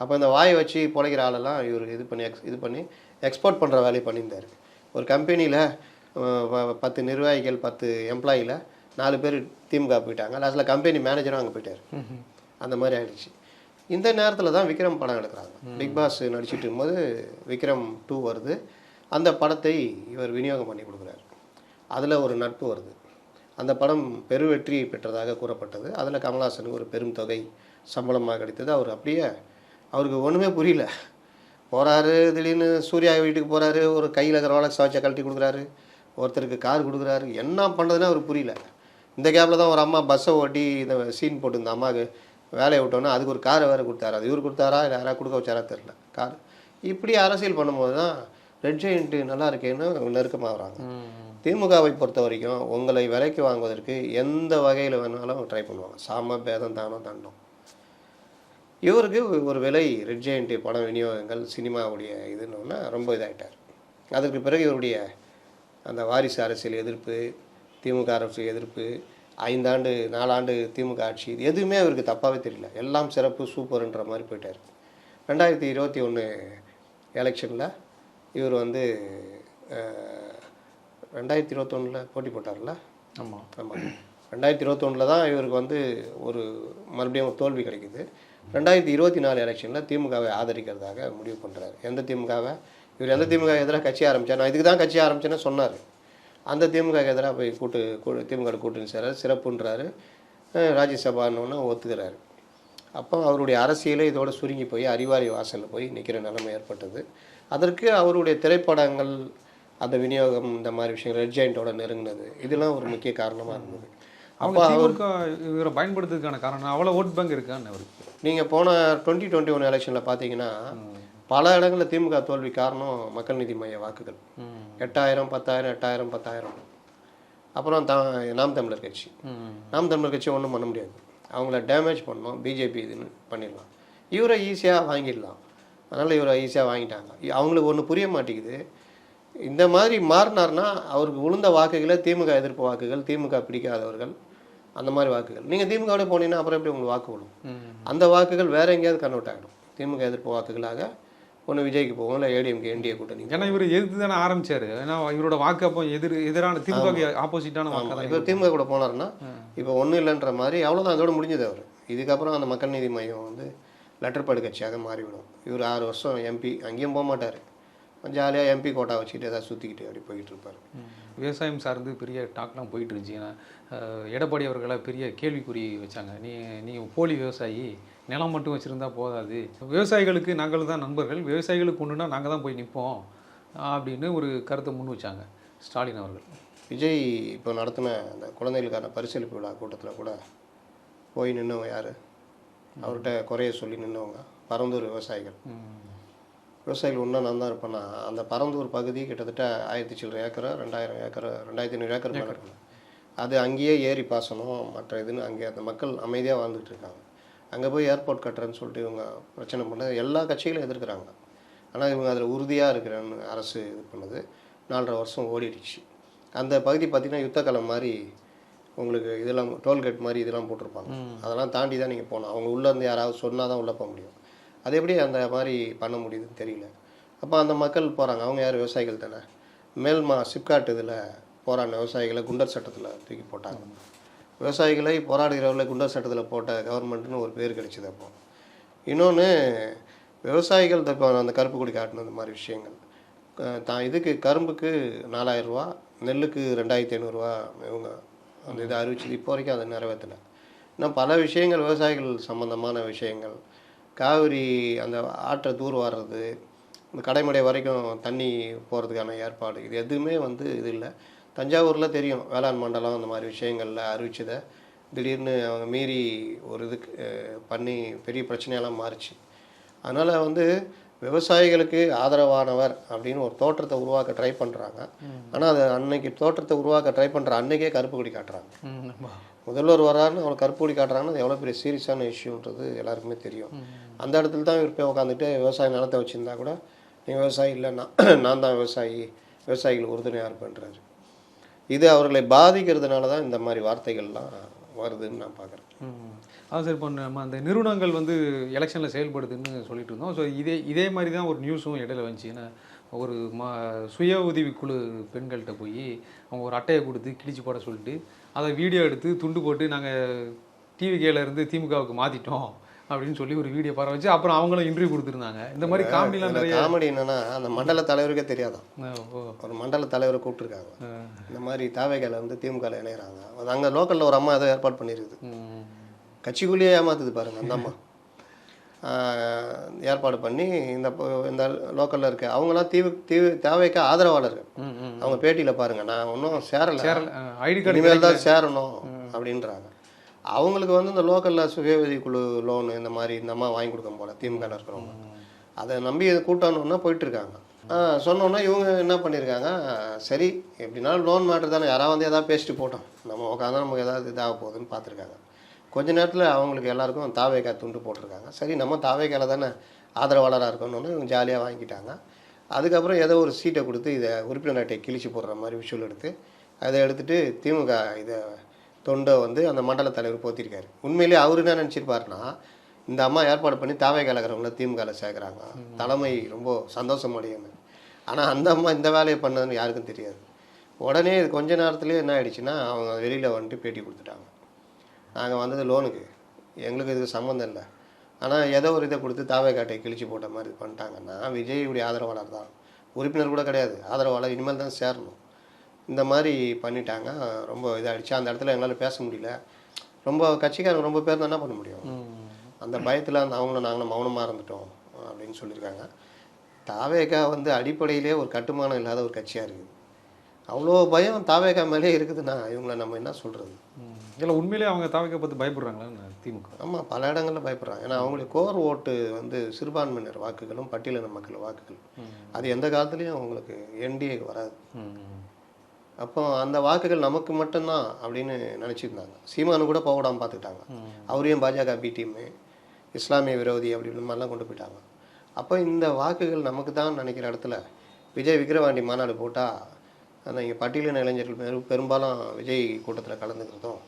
அப்போ இந்த வாயை வச்சு பிழைக்கிற ஆளெல்லாம் இவர் இது பண்ணி எக்ஸ் இது பண்ணி எக்ஸ்போர்ட் பண்ணுற வேலையை பண்ணியிருந்தார். ஒரு கம்பெனியில் பத்து நிர்வாகிகள் பத்து எம்ப்ளாயியில் நாலு பேர் திமுக போயிட்டாங்க லாஸ்ட்டில் கம்பெனி மேனேஜரும் அங்கே போயிட்டார். அந்த மாதிரி ஆயிடுச்சு. இந்த நேரத்தில் தான் விக்ரம் படம் எடுக்கிறாங்க. பிக் பாஸ் நடிச்சிட்டு இருக்கும்போது விக்ரம் டூ வருது. அந்த படத்தை இவர் விநியோகம் பண்ணி கொடுக்குறாரு. அதில் ஒரு நட்பு வருது. அந்த படம் பெருவெற்றி பெற்றதாக கூறப்பட்டது. அதில் கமல்ஹாசனுக்கு ஒரு பெரும் தொகை சம்பளமாக கிடைத்தது. அவர் அப்படியே அவருக்கு ஒன்றுமே புரியல. போகிறாரு திடீர்னு சூர்யா வீட்டுக்கு போகிறாரு ஒரு கையில் இருக்கிற ரோலக்ஸ் வாட்சை கழட்டி கொடுக்குறாரு ஒருத்தருக்கு கார் கொடுக்குறாரு. என்ன பண்ணுறதுன்னு அவருக்கு புரியல. இந்த கேப்பில் தான் ஒரு அம்மா பஸ்ஸை ஓட்டி இந்த சீன் போட்டு இந்த அம்மாவுக்கு வேலையை விட்டோன்னா அதுக்கு ஒரு காரை வேறு கொடுத்தாரு. அது இவர் கொடுத்தாரா இல்லை யாராவது கொடுக்க வச்சாரா தெரில கார் இப்படி அரசியல் பண்ணும்போது தான் ரெட் ஜெயிண்ட்டு நல்லா இருக்கேன்னு நெருக்கமாகறாங்க திமுகவை பொறுத்த வரைக்கும் உங்களை விலைக்கு வாங்குவதற்கு எந்த வகையில் வேணாலும் ட்ரை பண்ணுவாங்க. சாம பேதம் தானம் தண்டம். இவருக்கு ஒரு விலை ரெட் ஜெயண்ட் படம் விநியோகங்கள் சினிமாவுடைய இதுன்னு ரொம்ப இதாகிட்டார் அதற்கு பிறகு இவருடைய அந்த வாரிசு அரசியல் எதிர்ப்பு திமுக அரசு எதிர்ப்பு ஐந்தாண்டு நாலாண்டு திமுக ஆட்சி இது எதுவுமே அவருக்கு தப்பாகவே தெரியல. எல்லாம் சிறப்பு சூப்பர்ன்ற மாதிரி போயிட்டார். ரெண்டாயிரத்தி இருபத்தி ஒன்று எலெக்ஷனில் இவர் வந்து ரெண்டாயிரத்தி இருபத்தொன்னில் போட்டி போட்டார்ல? ஆமாம் ஆமாம் ரெண்டாயிரத்தி இருபத்தொன்னில் தான் இவருக்கு வந்து ஒரு மறுபடியும் தோல்வி கிடைக்குது. ரெண்டாயிரத்தி இருபத்தி நாலு எலெக்ஷனில் திமுகவை ஆதரிக்கிறதாக முடிவு பண்ணுறாரு எந்த திமுகவை? இவர் எந்த திமுக எதிராக கட்சி ஆரம்பித்தார் நான் இதுக்கு தான் கட்சி ஆரம்பிச்சேன்னு சொன்னார். அந்த திமுக எதிராக போய் கூட்டு கூ- திமுக கூட்டணி சேர சிறப்புன்றாரு. ராஜ்யசபான்னு ஒத்துக்கிறாரு. அப்போ அவருடைய அரசியலே இதோட சுருங்கி போய் அறிவாரி வாசலில் போய் நிற்கிற நிலைமை ஏற்பட்டது. அதற்கு அவருடைய திரைப்படங்கள் அந்த விநியோகம் இந்த மாதிரி விஷயங்கள் ரெட் ஜாயிண்டோட நெருங்கினது இதெல்லாம் ஒரு முக்கிய காரணமாக இருந்தது. அவங்க திமுக இவரை பயன்படுத்துறதுக்கான காரணம் அவ்வளோ ஓட் பேங்க் இருக்கான்னு அவருக்கு. நீங்கள் போன டுவெண்ட்டி டுவெண்ட்டி ஒன் எலெக்ஷனில் பார்த்தீங்கன்னா பல இடங்களில் திமுக தோல்வி காரணம் மக்கள் நீதி மைய வாக்குகள். எட்டாயிரம் பத்தாயிரம் எட்டாயிரம் பத்தாயிரம். அப்புறம் த நாம் தமிழர் கட்சி. நாம் தமிழர் கட்சி ஒன்றும் பண்ண முடியாது. அவங்கள டேமேஜ் பண்ணோம் பிஜேபி இதுன்னு பண்ணிடலாம். இவரை ஈஸியாக வாங்கிடலாம். அதனால் இவரை ஈஸியாக வாங்கிட்டாங்க. அவங்களுக்கு ஒன்று புரிய மாட்டேங்குது. இந்த மாதிரி மாறினார்னா அவருக்கு உளுந்த வாக்குகளை திமுக எதிர்ப்பு வாக்குகள் திமுக பிடிக்காதவர்கள் அந்த மாதிரி வாக்குகள். நீங்கள் திமுகவோட போனீங்கன்னா அப்புறம் எப்படி உங்களுக்கு வாக்கு விடும் அந்த வாக்குகள் வேற எங்கேயாவது கன்வெர்ட் ஆகிடும் திமுக எதிர்ப்பு வாக்குகளாக ஒன்று விஜய்க்கு போகும் இல்லை ஏடிஎம்கே என்டிஏ கூட்டணி. ஏன்னா இவர் எதிர்த்து தானே ஆரம்பிச்சாரு. ஏன்னா இவரோட வாக்கு அப்போ எதிர் எதிரான திமுக ஆப்போசிட்டான வாக்கு இப்போ திமுக கூட போனாருன்னா இப்போ ஒன்றும் இல்லைன்ற மாதிரி அவ்வளோதான் அதோட முடிஞ்சது அவர். இதுக்கப்புறம் அந்த மக்கள் நீதி மையம் வந்து லெட்டர் பேடு கட்சியாக மாறிவிடும். இவர் ஆறு வருஷம் எம்பி அங்கேயும் போக மாட்டார். ஜாலியாக எம்பி கோட்டா வச்சுக்கிட்டு ஏதாவது சுற்றிக்கிட்டு அப்படி போயிட்டு இருப்பார். விவசாயம் சார்ந்து பெரிய டாக்லாம் போயிட்டு இருந்துச்சு ஏன்னா எடப்பாடி அவர்களை பெரிய கேள்விக்குறி வச்சாங்க. நீ நீ போலி விவசாயி நிலம் மட்டும் வச்சுருந்தா போதாது. விவசாயிகளுக்கு நாங்கள் தான் நண்பர்கள். விவசாயிகளுக்கு ஒன்றுனா நாங்கள் தான் போய் நிற்போம் அப்படின்னு ஒரு கருத்தை முன் வச்சாங்க ஸ்டாலின் அவர்கள். விஜய் இப்போ நடத்தின அந்த குழந்தைகளுக்கான பரிசீலிப்பு விழா கூட்டத்தில் கூட போய் நின்னவங்க யார்? அவர்கிட்ட குறைய சொல்லி நின்னவங்க. பரந்தூர் விவசாயிகள். விவசாயிகள் ஒன்றா நான் தான் இருப்பேன்னா அந்த பரந்தூர் பகுதி கிட்டத்தட்ட ஆயிரத்தி சில்லற ஏக்கர் ரெண்டாயிரம் ஏக்கர் ரெண்டாயிரத்தி ஐநூறு ஏக்கர் மேலே இருக்கும் அது அங்கேயே ஏரி பாசனம் மற்ற இதுன்னு அங்கே அந்த மக்கள் அமைதியாக வாழ்ந்துட்டு இருக்காங்க. அங்கே போய் ஏர்போர்ட் கட்டுறேன்னு சொல்லிட்டு இவங்க பிரச்சனை பண்ண எல்லா கட்சிகளும் எதிர்க்கிறாங்க. ஆனால் இவங்க அதில் உறுதியாக இருக்கிறேன்னு அரசு இது பண்ணுது. நாலரை வருஷம் ஓடிடுச்சு. அந்த பகுதி பார்த்திங்கன்னா யுத்தக்காலம் மாதிரி உங்களுக்கு இதெல்லாம் டோல்கேட் மாதிரி இதெல்லாம் போட்டிருப்பாங்க. அதெல்லாம் தாண்டி தான் நீங்கள் போகணும். அவங்க உள்ளே இருந்து யாராவது சொன்னால் தான் உள்ளே போக முடியும். அது எப்படி அந்த மாதிரி பண்ண முடியுதுன்னு தெரியல. அப்போ அந்த மக்கள் போகிறாங்க அவங்க யார்? விவசாயிகள் தானே. மேல்மா சிப்காட் இதில் போராடின விவசாயிகளை குண்டர் சட்டத்தில் தூக்கி போட்டாங்க. விவசாயிகளை போராடுகிறவர்களை குண்டர் சட்டத்தில் போட்ட கவர்மெண்ட்னு ஒரு பேர் கிடைச்சது அப்போ. இன்னொன்று விவசாயிகள் இப்போ அந்த கருப்பு கொடி காட்டின அந்த மாதிரி விஷயங்கள். தான் இதுக்கு கரும்புக்கு நாலாயிரரூவா நெல்லுக்கு ரெண்டாயிரத்தி ஐநூறுரூவா இவங்க அந்த இதை அறிவிச்சது. இப்போ வரைக்கும் அதை நிறைவேற்றலை இன்னும் பல விஷயங்கள் விவசாயிகள் சம்பந்தமான விஷயங்கள். காவிரி அந்த ஆற்றை தூர் வாடுறது இந்த கடைமடை வரைக்கும் தண்ணி போகிறதுக்கான ஏற்பாடு இது எதுவுமே வந்து இது இல்லை. தஞ்சாவூரில் தெரியும் வேளாண் மண்டலம் அந்த மாதிரி விஷயங்களில் அறிவிச்சதை. திடீர்னு அவங்க மீறி ஒரு இதுக்கு பண்ணி பெரிய பிரச்சனையெல்லாம் மாறுச்சு. அதனால் வந்து விவசாயிகளுக்கு ஆதரவானவர் அப்படின்னு ஒரு தோற்றத்தை உருவாக்க ட்ரை பண்ணுறாங்க ஆனால் அது அன்னைக்கு தோற்றத்தை உருவாக்க ட்ரை பண்ணுற அன்னைக்கே கருப்பு கொடி காட்டுறாங்க. முதல்வர் வராருன்னு அவளை கருப்பு கொடி காட்டுறாங்கன்னா அது எவ்வளோ பெரிய சீரியஸான இஷ்யூன்றது எல்லாருக்குமே தெரியும். அந்த இடத்துல தான் இவர் போய் உட்காந்துட்டு விவசாய நிலத்தை வச்சுருந்தா கூட நீங்கள் விவசாயி இல்லைன்னா நான் தான் விவசாயி விவசாயிகள் உறுதுணையாக இருப்பேன்றாரு. இது அவர்களை பாதிக்கிறதுனால தான் இந்த மாதிரி வார்த்தைகள்லாம் வருதுன்னு நான் பார்க்குறேன் அதான் சார் இப்போ நம்ம அந்த நிறுவனங்கள் வந்து எலெக்ஷனில் செயல்படுதுன்னு சொல்லிட்டு இருந்தோம். ஸோ இதே இதே மாதிரி தான் ஒரு நியூஸும் இடையில வந்துச்சு. ஏன்னா ஒரு ம சுய உதவிக்குழு பெண்கள்கிட்ட போய் அவங்க ஒரு அட்டையை கொடுத்து கிழிச்சு போட சொல்லிட்டு அதை வீடியோ எடுத்து துண்டு போட்டு நாங்கள் டிவிகேல இருந்து திமுகவுக்கு மாற்றிட்டோம் அப்படின்னு சொல்லி ஒரு வீடியோ பரவ வச்சு அப்புறம் அவங்களும் இன்டர்வியூ கொடுத்துருந்தாங்க. இந்த மாதிரி காமெடிலாம் நிறைய காமெடி என்னன்னா அந்த மண்டல தலைவருக்கே தெரியாதான். ஒரு மண்டல தலைவரை கூப்பிட்டுருக்காங்க. இந்த மாதிரி தாவேகையில் வந்து திமுகவில் இணைகிறாங்க அது அங்கே லோக்கலில் ஒரு அம்மா ஏதோ ஏற்பாடு பண்ணியிருக்குது. கட்சிக்குள்ளேயே ஏமாத்துது பாருங்க அந்த அம்மா. ஏற்பாடு பண்ணி இந்த இந்த லோக்கலில் இருக்க அவங்களாம் தீவு தீவு தேவைக்கு ஆதரவாளர்கள். ம். அவங்க பேட்டியில் பாருங்க நான் ஒன்றும் சேரலை. சேரல. ஐடி கார்டு இனிமேல் தான் சேரணும் அப்படின்றாங்க. அவங்களுக்கு வந்து இந்த லோக்கலில் சுய உதவிக்குழு லோன் இந்த மாதிரி இந்த அம்மா வாங்கி கொடுக்கும் போல திமுக இருக்கிறவங்க. அதை நம்பி கூட்டணுன்னா போயிட்டு இருக்காங்க சொன்னோன்னா இவங்க என்ன பண்ணியிருக்காங்க சரி எப்படினாலும் லோன் மேட்ரு தானே யாராவது வந்து எதாவது பேசிட்டு போட்டோம் நம்ம உட்காந்தா நமக்கு ஏதாவது இதாக போகுதுன்னு பார்த்துருக்காங்க. கொஞ்ச நேரத்தில் அவங்களுக்கு எல்லாருக்கும் தாவேக்கா துண்டு போட்டிருக்காங்க. சரி நம்ம தாவேக்கால தானே ஆதரவாளராக இருக்கணும்னு இவங்க ஜாலியாக வாங்கிட்டாங்க. அதுக்கப்புறம் ஏதோ ஒரு சீட்டை கொடுத்து இதை உறுப்பினர் அட்டையை கிழிச்சு போடுற மாதிரி விஷுவல் எடுத்து அதை எடுத்துகிட்டு திமுக இதை தொண்டை வந்து அந்த மண்டல தலைவர் போத்திருக்காரு. உண்மையிலேயே அவர் என்ன நினச்சிருப்பாருன்னா இந்த அம்மா ஏற்பாடு பண்ணி தாவே கலக்கிறவங்கள திமுகவில் சேர்க்குறாங்க. தலைமை ரொம்ப சந்தோஷம் அடையுங்க ஆனால் அந்த அம்மா இந்த வேலையை பண்ணதுன்னு யாருக்கும் தெரியாது. உடனே இது கொஞ்ச நேரத்துலேயே என்ன ஆயிடுச்சுன்னா அவங்க வெளியில் வந்துட்டு பேட்டி கொடுத்துட்டாங்க. நாங்கள் வந்தது லோனுக்கு எங்களுக்கு இதுக்கு சம்மந்தம் இல்லை. ஆனால் ஏதோ ஒரு இதை கொடுத்து தாவே காட்டை கிழிச்சு போட்ட மாதிரி பண்ணிட்டாங்கன்னா விஜயுடைய ஆதரவாளர் தான். உறுப்பினர் கூட கிடையாது. ஆதரவாளர் இனிமேல் தான் சேரணும். இந்த மாதிரி பண்ணிட்டாங்க. ரொம்ப இதாகிடுச்சு அந்த இடத்துல எங்களால் பேச முடியல. ரொம்ப கட்சிக்காரங்க ரொம்ப பேர் தான் என்ன பண்ண முடியும். அந்த பயத்தில் அந்த அவங்களும் நாங்களும் மௌனமாக இருந்துட்டோம் அப்படின்னு சொல்லியிருக்காங்க. தாவேகா வந்து அடிப்படையிலே ஒரு கட்டுமானம் இல்லாத ஒரு கட்சியாக இருக்குது. அவ்வளோ பயம் தாவேகா மேலே இருக்குதுன்னா இவங்கள நம்ம என்ன சொல்கிறது. இல்ல உண்மையிலேயே அவங்க தாவைக்க பார்த்து பயப்படுறாங்களா திமுக. ஆமாம் பல இடங்களில் பயப்படுறாங்க. ஏன்னா அவங்களுடைய கோர் ஓட்டு வந்து சிறுபான்மையினர் வாக்குகளும் பட்டியலின மக்கள் வாக்குகள் அது எந்த காலத்துலேயும் அவங்களுக்கு என்டிஏக்கு வராது. அப்போ அந்த வாக்குகள் நமக்கு மட்டும்தான் அப்படின்னு நினச்சிருந்தாங்க. சீமானு கூட போக விடாம பார்த்துக்கிட்டாங்க அவரையும் பாஜக பி டீமு இஸ்லாமிய விரோதி அப்படின்ற மாதிரிலாம் கொண்டு போயிட்டாங்க. அப்போ இந்த வாக்குகள் நமக்கு தான் நினைக்கிற இடத்துல விஜய் விக்கிரவாண்டி மாநாடு போட்டால் அந்த இங்கே பட்டியலின இளைஞர்கள் பெரும் பெரும்பாலும் விஜய் கூட்டத்தில் கலந்துக்கிறதும்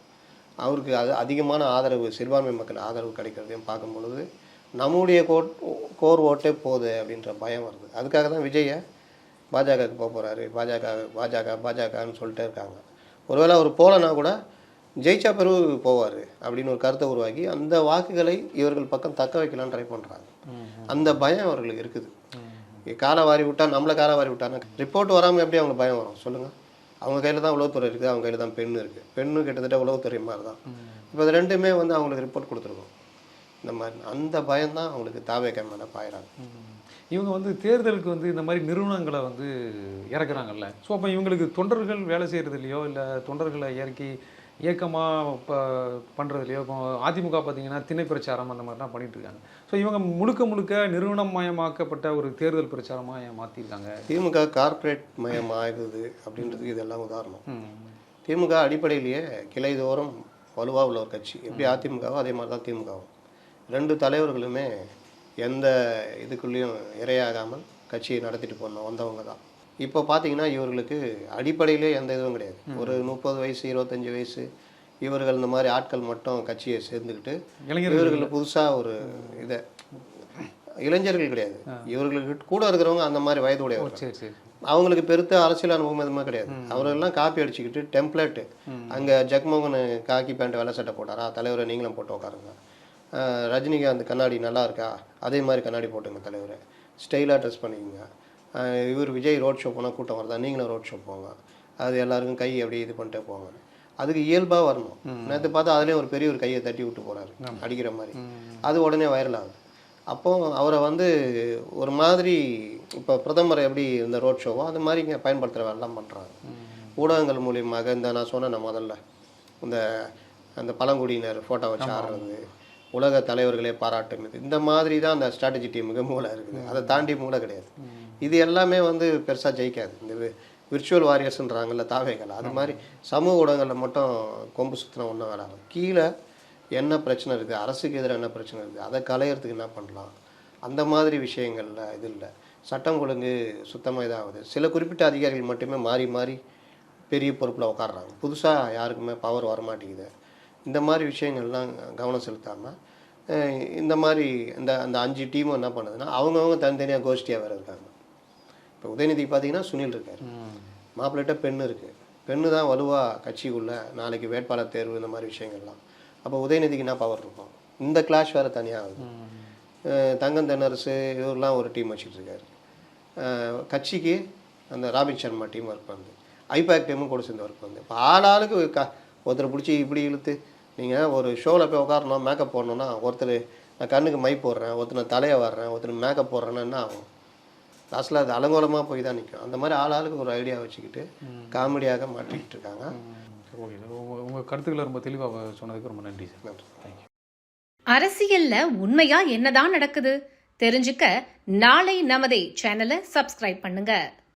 அவருக்கு அது அதிகமான ஆதரவு சிறுபான்மை மக்கள் ஆதரவு கிடைக்கிறதையும் பார்க்கும் பொழுது நம்முடைய கோட் கோர் ஓட்டே போகுது அப்படின்ற பயம் வருது. அதுக்காக தான் விஜயை பாஜகவுக்கு போக போகிறாரு பாஜக பாஜக பாஜகன்னு சொல்லிட்டே இருக்காங்க. ஒருவேளை அவர் போகலன்னா கூட ஜெயிச்சா பிறகு போவார் அப்படின்னு ஒரு கருத்தை உருவாக்கி அந்த வாக்குகளை இவர்கள் பக்கம் தக்க வைக்கலாம்னு ட்ரை பண்ணுறாங்க அந்த பயம் அவர்களுக்கு இருக்குது. காலை வாரி விட்டா நம்மளை காலை வாரி விட்டாங்கன்னா ரிப்போர்ட் வராமல் எப்படி அவங்களுக்கு பயம் வரும்? சொல்லுங்கள் அவங்க கையில் தான் உளவுத்துறை இருக்குது அவங்க கையில் தான் பெண் இருக்குது பெண்ணு கிட்டத்தட்ட உளவுத்துறை மாதிரி தான் இப்போ ரெண்டுமே வந்து அவங்களுக்கு ரிப்போர்ட் கொடுத்துருக்கோம். இந்த மாதிரி அந்த பயம் தான் அவங்களுக்கு தாவே மேலே பாயிறாங்க. இவங்க வந்து தேர்தலுக்கு வந்து இந்த மாதிரி நிறுவனங்களை வந்து இறக்குறாங்கல்ல. ஸோ அப்போ இவங்களுக்கு தொண்டர்கள் வேலை செய்கிறது இல்லையோ இல்லை தொண்டர்களை இறக்கி இயக்கமாக இப்போ பண்ணுறதுலையோ இப்போ அதிமுக பார்த்தீங்கன்னா திணை பிரச்சாரம் அந்த மாதிரிலாம் பண்ணிட்டு இருக்காங்க. ஸோ இவங்க முழுக்க முழுக்க நிறுவனமயமாக்கப்பட்ட ஒரு தேர்தல் பிரச்சாரமாக மாற்றிருக்காங்க திமுக கார்ப்பரேட் மயம் ஆகுது அப்படின்றதுக்கு இதெல்லாம் உதாரணம். திமுக அடிப்படையிலேயே கிளை தோறும் வலுவாக உள்ள ஒரு கட்சி. எப்படி அதிமுகவோ அதே மாதிரி தான் திமுகவும். ரெண்டு தலைவர்களுமே எந்த இதுக்குள்ளேயும் இரையாகாமல் கட்சியை நடத்திட்டு போன வந்தவங்க தான் இப்போ பார்த்தீங்கன்னா இவர்களுக்கு அடிப்படையிலே எந்த இதுவும் கிடையாது. ஒரு முப்பது வயசு இருபத்தஞ்சி வயசு இவர்கள் இந்த மாதிரி ஆட்கள் மட்டும் கட்சியை சேர்ந்துக்கிட்டு இவர்கள் புதுசாக ஒரு இதை இளைஞர்கள் கிடையாது. இவர்களுக்கு கூட இருக்கிறவங்க அந்த மாதிரி வயது உடையவர்கள். சரி சரி. அவங்களுக்கு பெருத்த அரசியல் அனுபவம் எதுவுமே கிடையாது. அவரெல்லாம் காப்பி அடிச்சுக்கிட்டு டெம்ப்ளேட்டு அங்கே ஜக்மோகன் காக்கி பேண்ட் வெள்ளை சட்டை போட்டாரா? தலைவரை நீங்களும் போட்டு உட்காருங்க. ரஜினிகாந்த் கண்ணாடி நல்லா இருக்கா? அதே மாதிரி கண்ணாடி போட்டுங்க தலைவரை. ஸ்டைலாக ட்ரெஸ் பண்ணிக்கோங்க. இவர் விஜய் ரோட் ஷோ போனால் கூட்டம் வருதா? நீங்களும் ரோட் ஷோ போங்க. அது எல்லாருக்கும் கை அப்படியே இது பண்ணிட்டே போங்க. அதுக்கு இயல்பாக வரணும். நேற்று பார்த்தா அதுலேயும் ஒரு பெரிய ஒரு கையை தட்டி விட்டு போறாரு. அடிக்கிற மாதிரி. அது உடனே வைரல் ஆகுது. அப்போ அவரை வந்து ஒரு மாதிரி இப்போ பிரதமர் எப்படி இந்த ரோட் ஷோவோ அது மாதிரி இங்கே பயன்படுத்துகிற வேலைலாம் பண்ணுறாங்க ஊடகங்கள் மூலியமாக இந்த நான் சொன்னேன் முதல்ல. இந்த அந்த பழங்குடியினர் ஃபோட்டோ வச்சு ஆடுறது உலக தலைவர்களே பாராட்டுனது இந்த மாதிரி தான் அந்த ஸ்ட்ராட்டஜி டீமுக்கு மூளை இருக்குது. அதை தாண்டி மூளை கிடையாது. இது எல்லாமே வந்து பெருசாக ஜெயிக்காது. இந்த விர்ச்சுவல் வாரியர்ஸ்ன்றாங்கல்ல தாவேகள். அது மாதிரி சமூக ஊடகங்களில் மட்டும் கொம்பு சுத்தின ஒன்றும் வேலை கீழே என்ன பிரச்சனை இருக்குது? அரசுக்கு எதிராக என்ன பிரச்சனை இருக்குது? அதை களையிறதுக்கு என்ன பண்ணலாம்? அந்த மாதிரி விஷயங்களில் இது இல்லை. சட்டம் ஒழுங்கு சுத்தமாக இதாகுது. சில குறிப்பிட்ட அதிகாரிகள் மட்டுமே மாறி மாறி பெரிய பொறுப்பில் உட்காடுறாங்க புதுசாக யாருக்குமே பவர் வரமாட்டேங்குது. இந்த மாதிரி விஷயங்கள்லாம் கவனம் செலுத்தாமல் இந்த மாதிரி இந்த அந்த அஞ்சு டீமும் என்ன பண்ணுதுன்னா அவங்கவுங்க தனித்தனியாக கோஷ்டியாக வேறு இருக்காங்க. இப்போ உதயநிதிக்கு பார்த்தீங்கன்னா சுனில் இருக்கார் மாப்பிள்ளைகிட்ட பெண்ணு இருக்குது பெண்ணு தான் வலுவாக கட்சிக்குள்ளே நாளைக்கு வேட்பாளர் தேர்வு இந்த மாதிரி விஷயங்கள்லாம். அப்போ உதயநிதிக்கு என்ன பவர் இருக்கும் இந்த கிளாஷ் வேறு தனியாக ஆகுது. தங்கம் தென்னரசு இவரெல்லாம் ஒரு டீம் அஹ் கட்சிக்கு அந்த ராபின் சர்மா டீம் ஒர்க் பண்ணுது ஐபேக் டீமும் கூட சேர்ந்து ஒர்க் பண்ணுது இப்போ ஆளாளுக்கு க ஒருத்தரை பிடிச்சி இப்படி இழுத்து நீங்கள் ஒரு ஷோவில் போய் உட்காரணும் மேக்கப் போடணும்னா ஒருத்தர் நான் கண்ணுக்கு மை போடுறேன் ஒருத்தர் நான் தலையை வர்றேன் ஒருத்தர் மேக்கப் போடுறேன்னா என்ன ஆகும்? லாஸ்ட்டில் அது அலங்கோலமாக போய் தான் நிற்கும் அந்த மாதிரி ஆளாளுக்கு ஒரு ஐடியா வச்சுக்கிட்டு காமெடியாக மாட்டிக்கிட்டு இருக்காங்க. ஓகே உங்கள் கருத்துக்களை ரொம்ப தெளிவாக சொன்னதுக்கு ரொம்ப நன்றி சார். நன்றி. தேங்க்யூ அரசியல்ல உண்மையா என்னதான் நடக்குது? தெரிஞ்சுக்க நாளை நமதே சேனலை சப்ஸ்கிரைப் பண்ணுங்க.